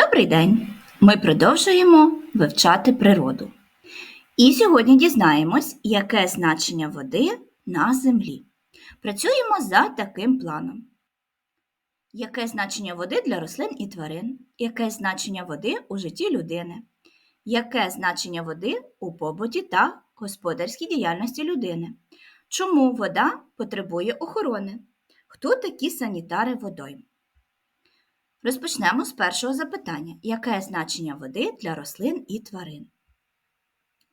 Добрий день! Ми продовжуємо вивчати природу. І сьогодні дізнаємось, яке значення води на землі. Працюємо за таким планом. Яке значення води для рослин і тварин? Яке значення води у житті людини? Яке значення води у побуті та господарській діяльності людини? Чому вода потребує охорони? Хто такі санітари водойм? Розпочнемо з першого запитання: яке значення води для рослин і тварин?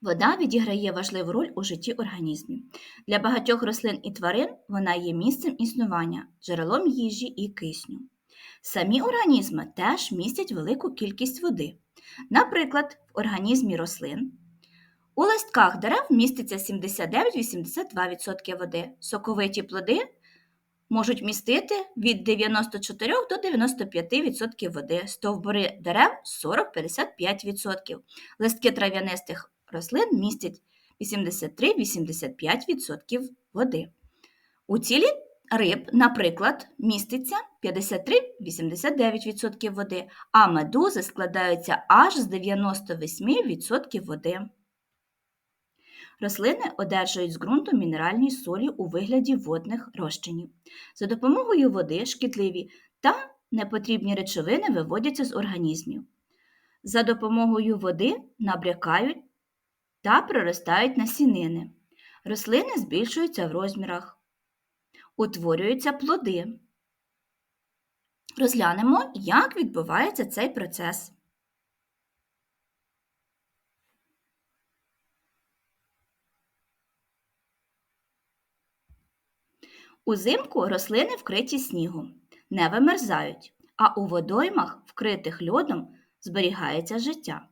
Вода відіграє важливу роль у житті організмів. Для багатьох рослин і тварин вона є місцем існування, джерелом їжі і кисню. Самі організми теж містять велику кількість води. Наприклад, в організмі рослин у листках дерев міститься 79-82% води, соковиті плоди можуть містити від 94 до 95% води, стовбури дерев 40-55%. Листки трав'янистих рослин містять 83-85% води. У тілі риб, наприклад, міститься 53-89% води, а медузи складаються аж з 98% води. Рослини одержують з ґрунту мінеральні солі у вигляді водних розчинів. За допомогою води шкідливі та непотрібні речовини виводяться з організмів. За допомогою води набрякають та проростають насінини. Рослини збільшуються в розмірах, утворюються плоди. Розглянемо, як відбувається цей процес. Узимку рослини вкриті снігом, не вимерзають, а у водоймах, вкритих льодом, зберігається життя.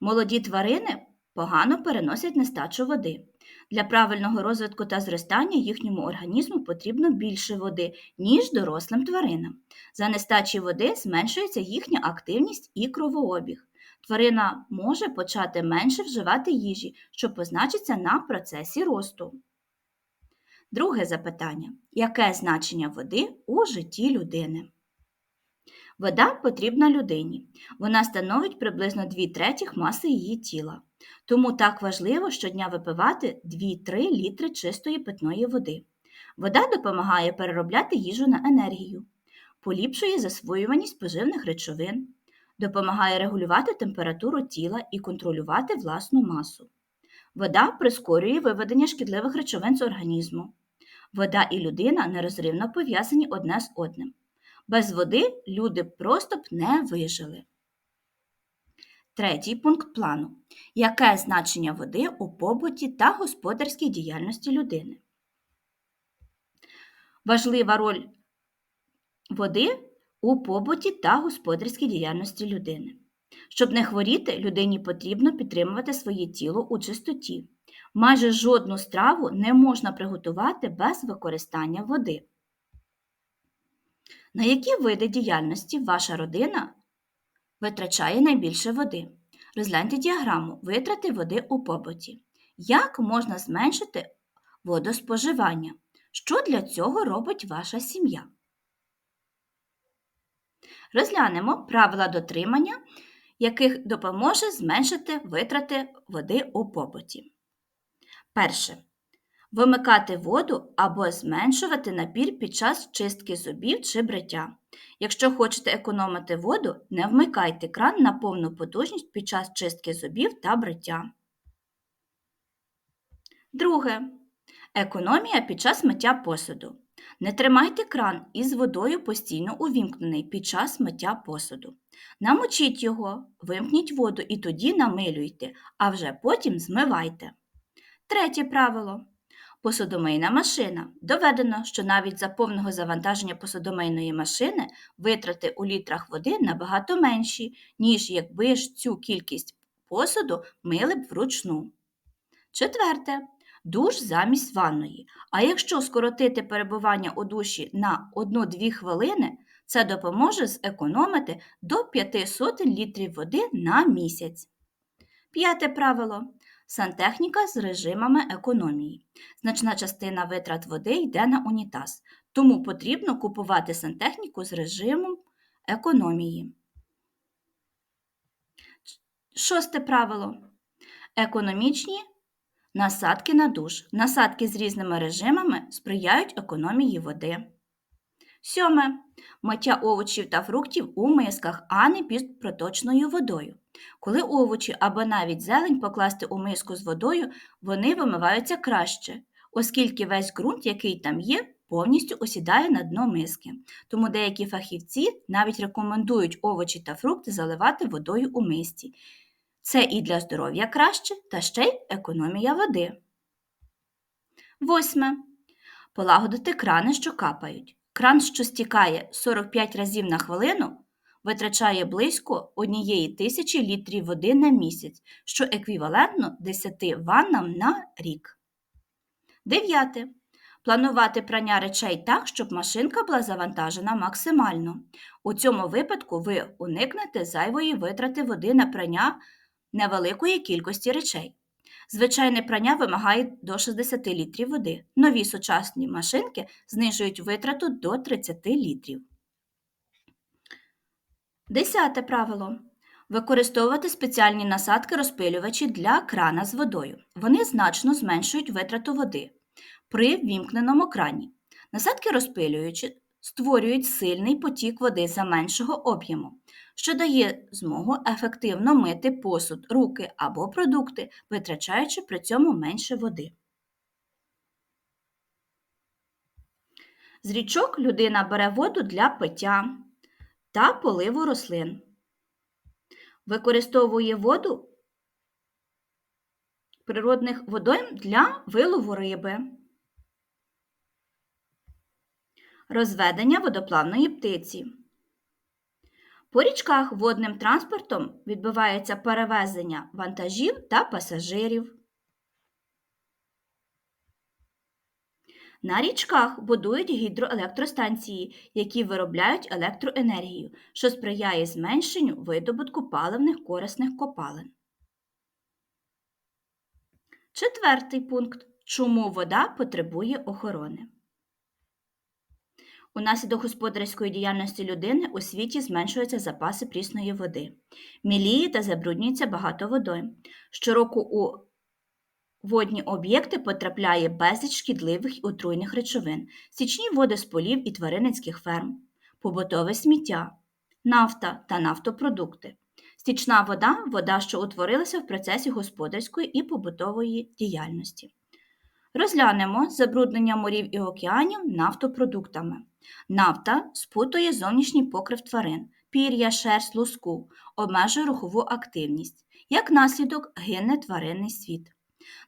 Молоді тварини погано переносять нестачу води. Для правильного розвитку та зростання їхньому організму потрібно більше води, ніж дорослим тваринам. За нестачі води зменшується їхня активність і кровообіг. Тварина може почати менше вживати їжі, що позначиться на процесі росту. Друге запитання: яке значення води у житті людини? Вода потрібна людині. Вона становить приблизно 2 третіх маси її тіла. Тому так важливо щодня випивати 2-3 літри чистої питної води. Вода допомагає переробляти їжу на енергію, поліпшує засвоюваність поживних речовин, допомагає регулювати температуру тіла і контролювати власну масу. Вода прискорює виведення шкідливих речовин з організму. Вода і людина нерозривно пов'язані одне з одним. Без води люди просто б не вижили. Третій пункт плану. Яке значення води у побуті та господарській діяльності людини? Важлива роль води у побуті та господарській діяльності людини. Щоб не хворіти, людині потрібно підтримувати своє тіло у чистоті. Майже жодну страву не можна приготувати без використання води. На які види діяльності ваша родина витрачає найбільше води? Розгляньте діаграму витрати води у побуті. Як можна зменшити водоспоживання? Що для цього робить ваша сім'я? Розглянемо правила дотримання, яких допоможе зменшити витрати води у побуті. Перше. Вимикати воду або зменшувати напір під час чистки зубів чи бриття. Якщо хочете економити воду, не вмикайте кран на повну потужність під час чистки зубів та бриття. Друге. Економія під час миття посуду. Не тримайте кран із водою постійно увімкнений під час миття посуду. Намочіть його, вимкніть воду і тоді намилюйте, а вже потім змивайте. Третє правило. Посудомийна машина. Доведено, що навіть за повного завантаження посудомийної машини витрати у літрах води набагато менші, ніж якби ж цю кількість посуду мили б вручну. Четверте. Душ замість ванної. А якщо скоротити перебування у душі на 1-2 хвилини, це допоможе зекономити до 5 сотень літрів води на місяць. П'яте правило. Сантехніка з режимами економії. Значна частина витрат води йде на унітаз, тому потрібно купувати сантехніку з режимом економії. Шосте правило. Економічні насадки на душ. Насадки з різними режимами сприяють економії води. Сьоме. Миття овочів та фруктів у мисках, а не під проточною водою. Коли овочі або навіть зелень покласти у миску з водою, вони вимиваються краще, оскільки весь ґрунт, який там є, повністю осідає на дно миски. Тому деякі фахівці навіть рекомендують овочі та фрукти заливати водою у мисці. Це і для здоров'я краще, та ще й економія води. Восьме. Полагодити крани, що капають. Кран, що стікає 45 разів на хвилину, витрачає близько 1 тисячі літрів води на місяць, що еквівалентно 10 ваннам на рік. Дев'яте. Планувати прання речей так, щоб машинка була завантажена максимально. У цьому випадку ви уникнете зайвої витрати води на прання невеликої кількості речей. Звичайне прання вимагає до 60 літрів води. Нові сучасні машинки знижують витрату до 30 літрів. Десяте правило. Використовувати спеціальні насадки розпилювачі для крана з водою. Вони значно зменшують витрату води при вімкненому крані. Насадки розпилюючі створюють сильний потік води за меншого об'єму, що дає змогу ефективно мити посуд, руки або продукти, витрачаючи при цьому менше води. З річок людина бере воду для пиття та поливу рослин. Використовує воду природних водойм для вилову риби. Розведення водоплавної птиці. По річках водним транспортом відбувається перевезення вантажів та пасажирів. На річках будують гідроелектростанції, які виробляють електроенергію, що сприяє зменшенню видобутку паливних корисних копалин. Четвертий пункт. Чому вода потребує охорони? Унаслідок господарської діяльності людини у світі зменшуються запаси прісної води. Міліє та забруднюється багато водою. Щороку у водні об'єкти потрапляє безліч шкідливих і отруйних речовин, стічні води з полів і тваринницьких ферм, побутове сміття, нафта та нафтопродукти. Стічна вода вода, що утворилася в процесі господарської і побутової діяльності. Розглянемо забруднення морів і океанів нафтопродуктами. Нафта спутує зовнішній покрив тварин, пір'я, шерсть, луску, обмежує рухову активність. Як наслідок гине тваринний світ.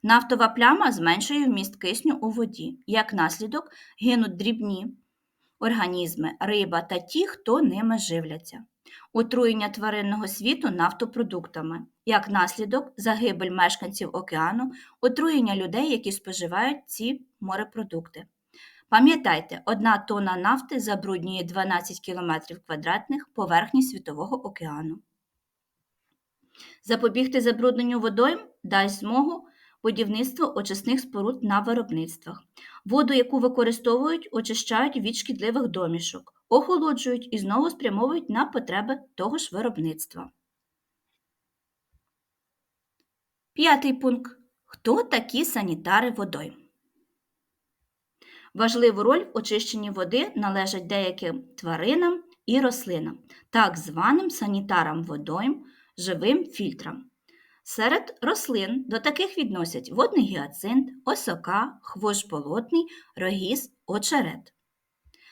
Нафтова пляма зменшує вміст кисню у воді. Як наслідок гинуть дрібні організми, риба та ті, хто ними живляться. Отруєння тваринного світу нафтопродуктами. Як наслідок загибель мешканців океану, отруєння людей, які споживають ці морепродукти. Пам'ятайте, одна тонна нафти забруднює 12 км квадратних поверхні Світового океану. Запобігти забрудненню водойм дасть змогу будівництво очисних споруд на виробництвах. Воду, яку використовують, очищають від шкідливих домішок, охолоджують і знову спрямовують на потреби того ж виробництва. П'ятий пункт. Хто такі санітари водойм? Важливу роль в очищенні води належать деяким тваринам і рослинам, так званим санітарам водойм, живим фільтрам. Серед рослин до таких відносять водний гіацинт, осока, хвощ болотний, рогіз, очерет.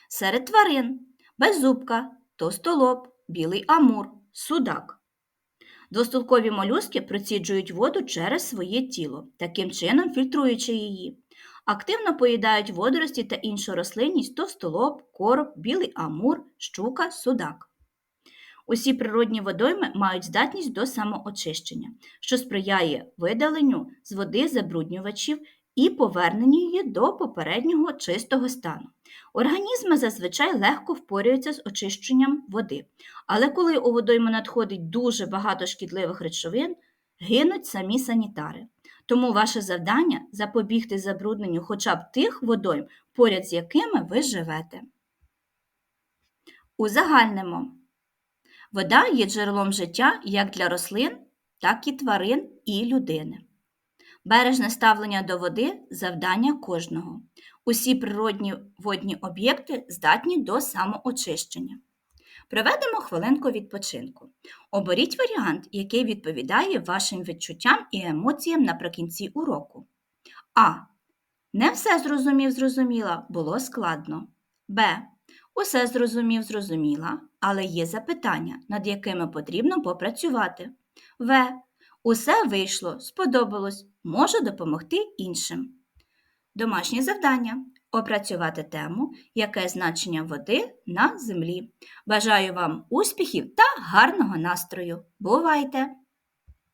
Серед тварин беззубка, товстолоб, білий амур, судак. Двостолкові молюски проціджують воду через своє тіло, таким чином фільтруючи її. Активно поїдають водорості та іншу рослинність товстолоб, короб, білий амур, щука, судак. Усі природні водойми мають здатність до самоочищення, що сприяє видаленню з води забруднювачів і поверненню її до попереднього чистого стану. Організми зазвичай легко впорюються з очищенням води, але коли у водойму надходить дуже багато шкідливих речовин, гинуть самі санітари. Тому ваше завдання запобігти забрудненню хоча б тих водойм, поряд з якими ви живете. Узагальнимо. Вода є джерелом життя як для рослин, так і тварин і людини. Бережне ставлення до води завдання кожного. Усі природні водні об'єкти здатні до самоочищення. Проведемо хвилинку відпочинку. Оберіть варіант, який відповідає вашим відчуттям і емоціям наприкінці уроку. А. Не все зрозумів, зрозуміла, було складно. Б. Усе зрозумів, зрозуміла, але є запитання, над якими потрібно попрацювати. В. Усе вийшло, сподобалось, можу допомогти іншим. Домашнє завдання опрацювати тему, яке значення води на землі. Бажаю вам успіхів та гарного настрою. Бувайте!